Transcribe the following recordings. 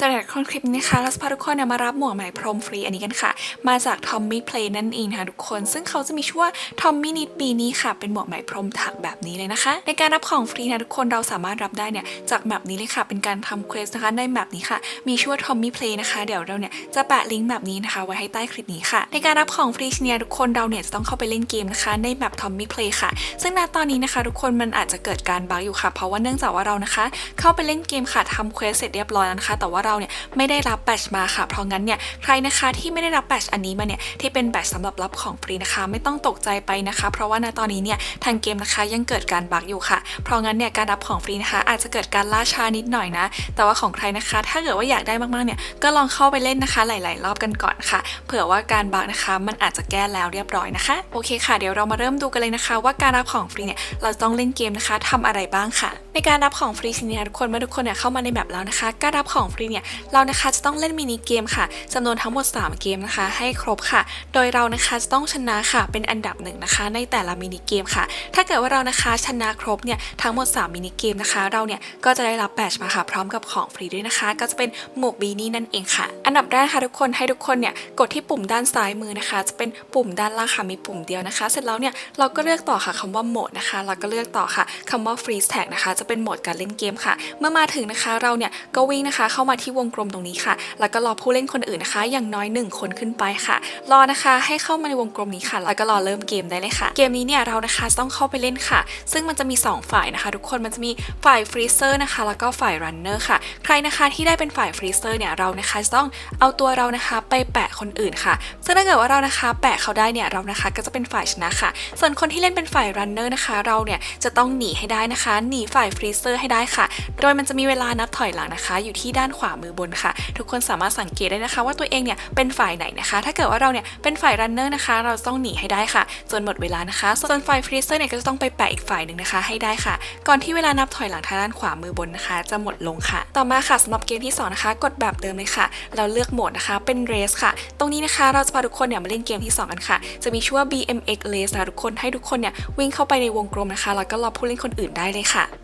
สำหรับคลิปนี้นะคะเราจะพาทุกคนเนี่มารับหมวกใหม่พรมฟรีอันนี้กันค่ะ มาจาก Tommy Play นั่นเองนะคะทุกคน ซึ่งเขาจะมีชื่อว่า Tommy Knit ปีนี้ค่ะ เป็นหมวกใหม่พรมถักแบบนี้เลยนะคะ ในการรับของฟรีนะทุกคนเราสามารถรับได้เนี่ยจากแมปนี้เลยค่ะ เป็นการทำเควสนะคะในแมปนี้ค่ะ มีชื่อว่า Tommy Play นะคะเดี๋ยวเราเนี่ยจะแปะลิงก์แบบนี้นะคะ ไว้ให้ใต้คลิปนี้ค่ะ ในการรับของฟรีเนี่ยทุกคนเราเนี่ยจะต้องเข้าไปเล่นเกมนะคะ ในแมป Tommy Play ค่ะ ซึ่งณตอนนี้นะคะ ทุกคนมันอาจจะเกิดการบั๊กอยู่ค่ะ เพราะว่าเนื่องจากว่าเรานะคะ เข้าไปเล่นเกมค่ะทำเควสเสร็จเรียบร้อยแล้วนะคะแต่ว่าเราเนี่ยไม่ได้รับแบตชมาค่ะ เพราะงั้นเนี่ยใครนะคะที่ไม่ได้รับแบตชอันนี้มาเนี่ยที่เป็นแบตชสำหรับรับของฟรีนะคะ ไม่ต้องตกใจไปนะคะ เพราะว่าณตอนนี้เนี่ยทางเกมนะคะยังเกิดการบั๊กอยู่ค่ะ เพราะงั้นเนี่ยการรับของฟรีนะคะ อาจจะเกิดการล่าช้านิดหน่อยนะ แต่ว่าของใครนะคะ ถ้าเกิดว่าอยากได้มากๆเนี่ยก็ลองเข้าไปเล่นนะคะหลาย ๆ รอบกันก่อนค่ะ เผื่อว่าการบั๊กนะคะ มันอาจจะแก้แล้วเรียบร้อยนะคะโอเคค่ะเดี๋ยวเรามาเริ่มดูกันเลยนะคะ ว่าการรับของฟรีเนี่ยเราต้องเล่นเกมนะคะทำอะไรบ้างค่ะ ในการรับของฟรีทีนี้ทุกคนเมื่อทุกคนเนี่ยเข้ามาในแบบแล้วนะคะ การรับของฟรีเนี่ยเรานะคะจะต้องเล่นมินิเกมค่ะจำนวนทั้งหมด 3 เกมนะคะ ให้ครบค่ะ โดยเรานะคะจะต้องชนะค่ะเป็นอันดับหนึ่งนะคะ ในแต่ละมินิเกมค่ะ ถ้าเกิดว่าเรานะคะชนะครบเนี่ยทั้งหมด 3 มินิเกมนะคะ เราเนี่ยก็จะได้รับแบตมาค่ะพร้อมกับของฟรีด้วยนะคะ ก็จะเป็นหมวกบีนี่นั่นเองค่ะ อันดับแรกค่ะทุกคนให้ทุกคนเนี่ยกดที่ปุ่มด้านซ้ายมือนะคะ จะเป็นปุ่มด้านล่างค่ะมีปุ่มเดียวนะคะ เสร็จแล้วเนี่ยเราก็เลือกต่อค่ะคำว่าโหมดนะคะ เราก็เลือกต่อค่ะคำว่า freeze tag นะคะจะเป็นโหมดการเล่นเกมค่ะ เมื่อมาถึงนะคะเราเนี่ยก็วิ่งนะคะเข้ามาที่วงกลมตรงนี้ค่ะ แล้วก็รอผู้เล่นคนอื่นนะคะ อย่างน้อย 1 คนขึ้นไปค่ะ รอนะคะให้เข้ามาในวงกลมนี้ค่ะ แล้วก็รอเริ่มเกมได้เลยค่ะ เกมนี้เนี่ยเรานะคะต้องเข้าไปเล่นค่ะ ซึ่งมันจะมี 2 ฝ่ายนะคะ ทุกคนมันจะมีฝ่ายฟรีเซอร์นะคะ แล้วก็ฝ่ายรันเนอร์ค่ะ ใครนะคะที่ได้เป็นฝ่ายฟรีเซอร์เนี่ยเรานะคะต้องเอาตัวเรานะคะไปแปะคนอื่นค่ะ ซึ่งถ้าเกิดว่าเรานะคะแปะเขาได้เนี่ยเรานะคะก็จะเป็นฝ่ายชนะค่ะ ส่วนคนที่เล่นเป็นฝ่ายรันเนอร์นะคะ เราเนี่ยจะต้องหนีให้ได้นะคะ หนีฝ่ายฟรีเซอร์ให้ได้ค่ะ โดยมันจะมีเวลานับถอยหลังนะคะ อยู่ที่ด้านขวามือบนค่ะ ทุกคนสามารถสังเกตได้นะคะ ว่าตัวเองเนี่ยเป็นฝ่ายไหนนะคะ ถ้าเกิดว่าเราเนี่ยเป็นฝ่ายรันเนอร์นะคะ เราต้องหนีให้ได้ค่ะ จนหมดเวลานะคะ ส่วนฝ่ายฟรีเซอร์เนี่ยก็จะต้องไปแปะอีกฝ่ายหนึ่งนะคะ ให้ได้ค่ะ ก่อนที่เวลานับถอยหลังทางด้านขวามือบนนะคะ จะหมดลงค่ะ ต่อมาค่ะสำหรับเกมที่สองนะคะ กดแบบเดิมเลยค่ะ เราเลือกโหมดนะคะเป็นเรสค่ะ ตรงนี้นะคะเราจะพาทุกคนเนี่ยมาเล่นเกมที่สองกันค่ะ จะมีชื่อว่า BMX Race นะคะทุกคนให้ทุกคนเนี่ยวิ่งเข้าไปในวงกลมนะคะ แล้วก็รอผู้เล่นคนอื่นได้เลยค่ะ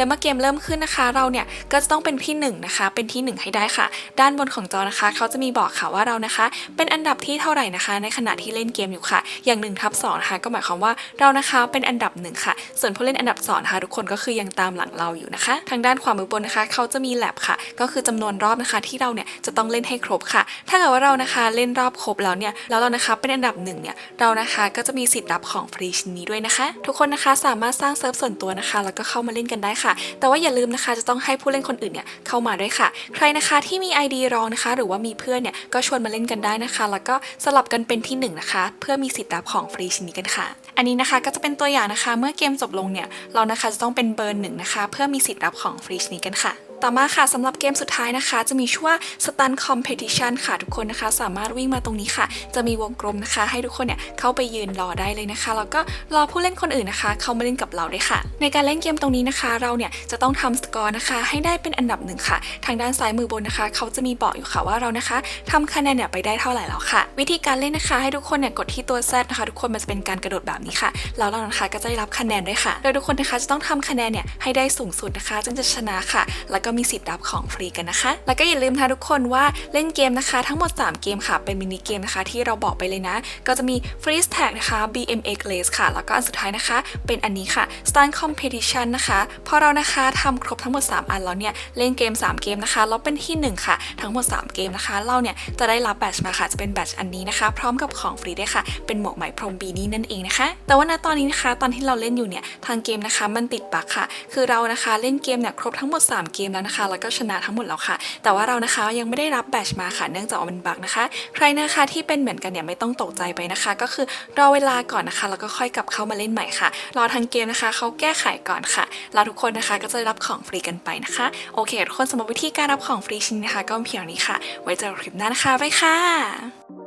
และเมื่อเกมเริ่มขึ้นนะคะ เราเนี่ยก็จะต้องเป็นที่1นงนะคะ เป็นที่ 1 ให้ได้ค่ะ ด้านบนของจอนะคะ เขาจะมีบอกค่ะว่าเรานะคะ เป็นอันดับที่เท่าไหร่นะคะ ในขณะที่เล่นเกมอยู่ค่ะ อย่าง1ทับสนะคะ ก็หมายความว่าเรานะคะเป็นอันดับหนึ่งค่ะ ส่วนผู้เล่นอันดับ2นะคะทุกคนก็คือยังตามหลังเราอยู่นะคะ ทางด้านขวามือบนนะคะ เขาจะมีแลบค่ะ ก็คือจำนวนรอบนะคะ ที่เราเนี่ยจะต้องเล่นให้ครบค่ะ ถ้าเกิดว่าเรานะคะเล่นรอบครบแล้วเนี่ยแล้วเรานะคะเป็นอันดับหนึ่งเนี่ยเรานะคะก็จะมีสิทธิ์รับของฟรีชิ้นนี้ด้วยนะคะ ทุกคนนะคะสามารถสร้างเซิร์ฟส่วนตัวนะคะ แล้วก็เข้ามาเล่นกันได้ค่ะแต่ว่าอย่าลืมนะคะจะต้องให้ผู้เล่นคนอื่นเนี่ยเข้ามาด้วยค่ะ ใครนะคะที่มี ID รองนะคะ หรือว่ามีเพื่อนเนี่ยก็ชวนมาเล่นกันได้นะคะ แล้วก็สลับกันเป็นที่หนึ่งนะคะ เพื่อมีสิทธิ์รับของฟรีชิ้นนี้กันค่ะ อันนี้นะคะก็จะเป็นตัวอย่างนะคะ เมื่อเกมจบลงเนี่ยเรานะคะจะต้องเป็นเบอร์หนึ่งนะคะ เพื่อมีสิทธิ์รับของฟรีชิ้นนี้กันค่ะ ต่อมาค่ะสำหรับเกมสุดท้ายนะคะ จะมีชื่อว่า Stun Competition ค่ะทุกคนนะคะ สามารถวิ่งมาตรงนี้ค่ะ จะมีวงกลมนะคะ ให้ทุกคนเนี่ยเข้าไปยืนรอได้เลยนะคะแล้วก็รอผู้เล่นคนอื่นนะคะ เข้ามาเล่นกับเราด้วยค่ะ ในการเล่นเกมตรงนี้นะคะ เราเนี่ยจะต้องทำสกอร์นะคะ ให้ได้เป็นอันดับหนึ่งค่ะ ทางด้านซ้ายมือบนนะคะ เขาจะมีบอกอยู่ค่ะว่าเรานะคะทำคะแนนเนี่ยไปได้เท่าไหร่แล้วค่ะ วิธีการเล่นนะคะ ให้ทุกคนเนี่ยกดที่ตัว Z นะคะ ทุกคนมันจะเป็นการกระโดดแบบนี้ค่ะแล้วเรานะคะก็จะได้รับคะแนนด้วยค่ะโดยทุกคนนะคะจะต้องทำคะแนนเนี่ยให้ได้สูงสุดนะคะ จึงจะชนะค่ะ แล้วก็มีสิทธิ์รับของฟรีกันนะคะ แล้วก็อย่าลืมนะทุกคนว่าเล่นเกมนะคะ ทั้งหมด 3 เกมค่ะ เป็นมินิเกมนะคะ ที่เราบอกไปเลยนะ ก็จะมี Freeze Tag นะคะ BMX Race ค่ะ แล้วก็อันสุดท้ายนะคะ เป็นอันนี้ค่ะ Stunt Competition นะคะพอเรานะคะทำครบทั้งหมด 3 อันแล้วเนี่ยเล่นเกม 3 เกมนะคะแล้วเป็นที่ 1 ค่ะ ทั้งหมด 3 เกมนะคะ เราเนี่ยจะได้รับแบตชมาค่ะจะเป็นแบตอันนี้นะคะ พร้อมกับของฟรีด้วยค่ะ เป็นหมวกไหมพรมบีนี่นั่นเองนะคะ แต่ว่าณตอนนี้นะคะ ตอนที่เราเล่นอยู่เนี่ยทางเกมนะคะมันติดบั๊กค่ะ คือเรานะคะเล่นเกมเนี่ยครบทั้งหมด 3 เกมแล้วนะคะ แล้วก็ชนะทั้งหมดแล้วค่ะ แต่ว่าเรานะคะยังไม่ได้รับแบตมาค่ะ เนื่องจากว่ามันบักนะคะ ใครนะคะที่เป็นเหมือนกันเนี่ยไม่ต้องตกใจไปนะคะ ก็คือรอเวลาก่อนนะคะ แล้วก็ค่อยกลับเข้ามาเล่นใหม่ค่ะ รอทางเกมนะคะเขาแก้ไขก่อนค่ะแล้วทุกคนนะคะก็จะได้รับของฟรีกันไปนะคะ โอเคทุกคนสำหรับวิธีการรับของฟรีชิ้นนะคะ ก็เพียงนี้ค่ะ ไว้เจอกันคลิปหน้านะคะบ๊ายค่ะ